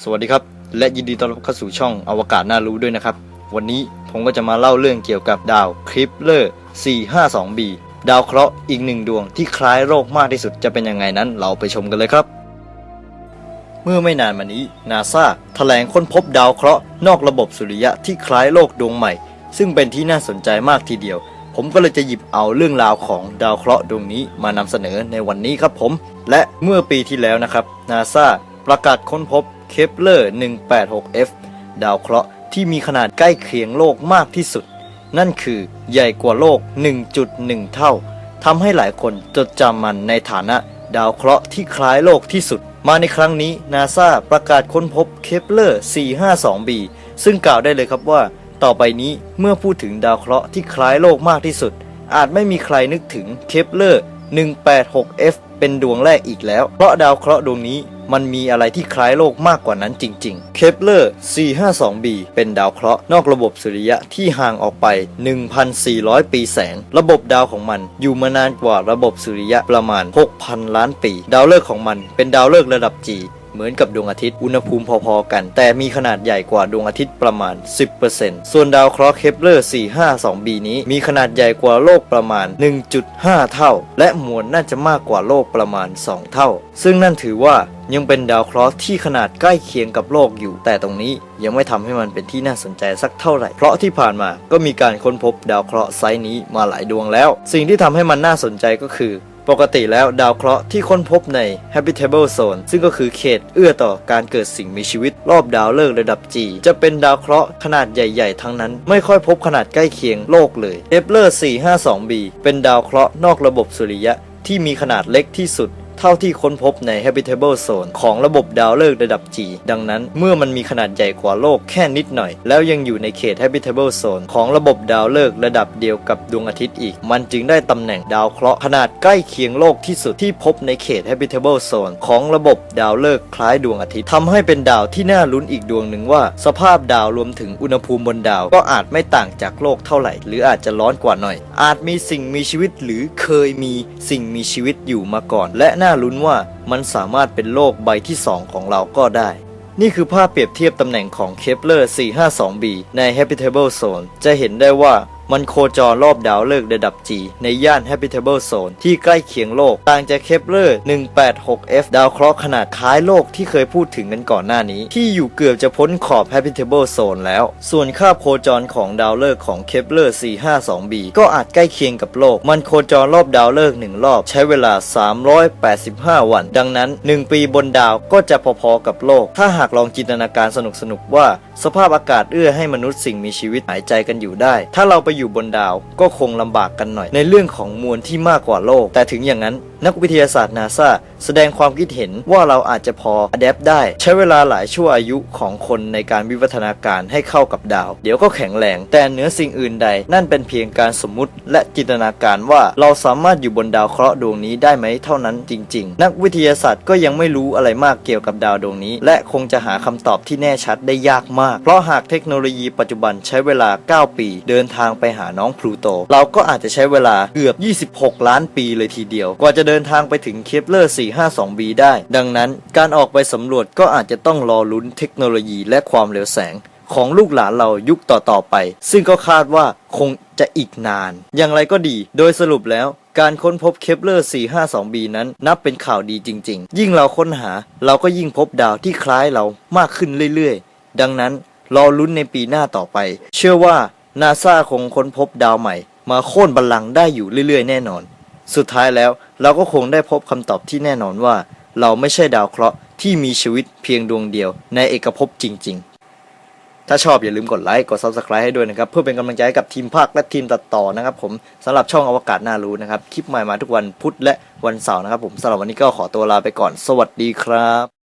สวัสดีครับ และยินดีต้อนรับเข้าสู่ช่องอวกาศน่ารู้ด้วยนะครับ วันนี้ผมก็จะมาเล่าเรื่องเกี่ยวกับดาวคริปเลอร์ 452b ดาวเคราะห์อีกหนึ่งดวงที่คล้ายโลกมากที่สุดจะเป็นยังไงนั้นเราไปชมกันเลยครับ เมื่อไม่นานมานี้นาซาแถลงค้นพบดาวเคราะห์นอกระบบสุริยะที่คล้ายโลกดวงใหม่ ซึ่งเป็นที่น่าสนใจมากทีเดียว ผมก็เลยจะหยิบเอาเรื่องราวของดาวเคราะห์ดวงนี้มานำเสนอในวันนี้ครับผม และเมื่อปีที่แล้วนะครับนาซาประกาศค้นพบ เคปเลอร์ 186f ดาวเคราะห์ที่มีขนาดใกล้เคียงโลกมากที่สุด นั่นคือใหญ่กว่าโลก 1.1 เท่าทำให้หลายคนจดจำมันในฐานะดาวเคราะห์ที่คล้ายโลกที่สุด มาในครั้งนี้นาซาประกาศค้นพบเคปเลอร์ 452b ซึ่งกล่าวได้เลยครับว่า ต่อไปนี้เมื่อพูดถึงดาวเคราะห์ที่คล้ายโลกมากที่สุด อาจไม่มีใครนึกถึงเคปเลอร์ 186f เป็นดวงแรกอีกแล้ว เพราะดาวเคราะห์ดวงนี้ มันมีอะไรที่คล้ายโลกมากกว่านั้นจริงๆ เคปเลอร์ 452b เป็นดาวเคราะห์นอกระบบสุริยะที่ห่างออกไป 1,400 ปีแสง ระบบดาวของมันอยู่มานานกว่าระบบสุริยะประมาณ 6,000 ล้านปี ดาวฤกษ์ของมันเป็นดาวฤกษ์ระดับ G เหมือนกับดวงอาทิตย์อุณหภูมิพอๆกัน แต่มีขนาดใหญ่กว่าดวงอาทิตย์ประมาณ 10%ส่วนดาวเคราะห์เคปเลอร์ 452b นี้มีขนาดใหญ่กว่าโลกประมาณ 1.5 เท่า และมวลน่าจะมากกว่าโลกประมาณ 2 เท่า ซึ่งนั่นถือว่ายังเป็นดาวเคราะห์ที่ขนาดใกล้เคียงกับโลกอยู่ แต่ตรงนี้ยังไม่ทำให้มันเป็นที่น่าสนใจสักเท่าไหร่ เพราะที่ผ่านมาก็มีการค้นพบดาวเคราะห์ไซส์นี้มาหลายดวงแล้ว สิ่งที่ทำให้มันน่าสนใจก็คือ ปกติแล้วดาวเคราะห์ที่ค้นพบใน habitable zone ซึ่งก็คือเขตเอื้อต่อการเกิดสิ่งมีชีวิต รอบดาวฤกษ์ระดับ G จะเป็นดาวเคราะห์ขนาดใหญ่ๆ ทั้งนั้น ไม่ค่อยพบขนาดใกล้เคียงโลกเลย Kepler 452b เป็นดาวเคราะห์นอกระบบสุริยะที่มีขนาดเล็กที่สุด เท่าที่ค้นพบใน habitable zone ของระบบดาวฤกษ์ระดับ G ดังนั้นเมื่อมันมีขนาดใหญ่กว่าโลกแค่นิดหน่อย แล้วยังอยู่ในเขต habitable zone ของระบบดาวฤกษ์ระดับเดียวกับดวงอาทิตย์อีก มันจึงได้ตำแหน่งดาวเคราะห์ขนาดใกล้เคียงโลกที่สุดที่พบในเขต habitable zone ของระบบดาวฤกษ์คล้ายดวงอาทิตย์ทำให้เป็นดาวที่น่าลุ้นอีกดวงหนึ่งว่า สภาพดาวรวมถึงอุณหภูมิบนดาว ก็อาจไม่ต่างจากโลกเท่าไหร่ หรืออาจจะร้อนกว่าหน่อย อาจมีสิ่งมีชีวิตหรือเคยมีสิ่งมีชีวิตอยู่มาก่อน และน่าลุ้นว่ามันสามารถเป็นโลกใบที่ 2 ของเราก็ได้ นี่คือภาพเปรียบเทียบตำแหน่งของ Kepler 452b ใน habitable zone จะเห็นได้ว่า มันโคจรรอบดาวฤกษ์ระดับ G ในย่าน habitable zone ที่ใกล้เคียงโลก ต่างจาก Kepler 186f ดาวเคราะห์ขนาดคล้ายโลกที่เคยพูดถึงกันก่อนหน้านี้ ที่อยู่เกือบจะพ้นขอบ habitable zone แล้ว ส่วนคาบโคจรของดาวฤกษ์ของ Kepler 452b ก็อาจใกล้เคียงกับโลก มันโคจรรอบดาวฤกษ์หนึ่งรอบใช้เวลา 385 วัน ดังนั้น 1 ปีบนดาวก็จะพอๆกับโลก ถ้าหากลองจินตนาการสนุกๆว่า สภาพอากาศเอื้อให้มนุษย์สิ่งมีชีวิตหายใจกันอยู่ได้ ถ้าเราไปอยู่บนดาว ก็คงลำบากกันหน่อย ในเรื่องของมวลที่มากกว่าโลก แต่ถึงอย่างนั้น นักวิทยาศาสตร์นาซาแสดงความคิดเห็นว่าเราอาจจะพออัดแอปได้ ใช้เวลาหลายชั่วอายุของคนในการวิวัฒนาการให้เข้ากับดาว เดี๋ยวก็แข็งแรง แต่เหนือสิ่งอื่นใด นั่นเป็นเพียงการสมมุติ และจินตนาการว่าเราสามารถอยู่บนดาวเคราะห์ดวงนี้ได้ไหมเท่านั้นจริง ๆ นักวิทยาศาสตร์ก็ยังไม่รู้อะไรมากเกี่ยวกับดาวดวงนี้ และคงจะหาคำตอบที่แน่ชัดได้ยากมาก เพราะหากเทคโนโลยีปัจจุบันใช้เวลา 9 ปี เดินทางไปหาน้องพลูโต เราก็อาจจะใช้เวลาเกือบ 26 ล้านปีเลยทีเดียว กว่าจะเดินทางไปถึงเคปเลอร์ 452b ได้ ดังนั้นการออกไปสำรวจก็อาจจะต้องรอลุ้นเทคโนโลยีและความเร็วแสงของลูกหลานเรายุคต่อๆไป ซึ่งก็คาดว่าคงจะอีกนาน อย่างไรก็ดี โดยสรุปแล้วการค้นพบเคปเลอร์ 452b นั้นนับเป็นข่าวดีจริง ๆ ยิ่งเราค้นหา เราก็ยิ่งพบดาวที่คล้ายเรามากขึ้นเรื่อยๆ ดังนั้นรอลุ้นในปีหน้าต่อไป เชื่อว่า นาซาคงค้นพบดาวใหม่ มาโค่นบัลลังก์ได้อยู่เรื่อยๆ แน่นอน สุดท้ายแล้วเราก็คงได้พบคำตอบที่แน่นอนว่า เราไม่ใช่ดาวเคราะห์ที่มีชีวิตเพียงดวงเดียวในเอกภพจริง ๆ ถ้าชอบอย่าลืมกดไลค์ กด Subscribe ให้ด้วยนะครับ เพื่อเป็นกำลังใจให้กับทีมภาคและทีมตัดต่อนะครับผมสำหรับช่องอวกาศน่ารู้นะครับ คลิปใหม่มาทุกวันพุธและวันเสาร์นะครับผมสำหรับวันนี้ก็ขอตัวลาไปก่อน สวัสดีครับ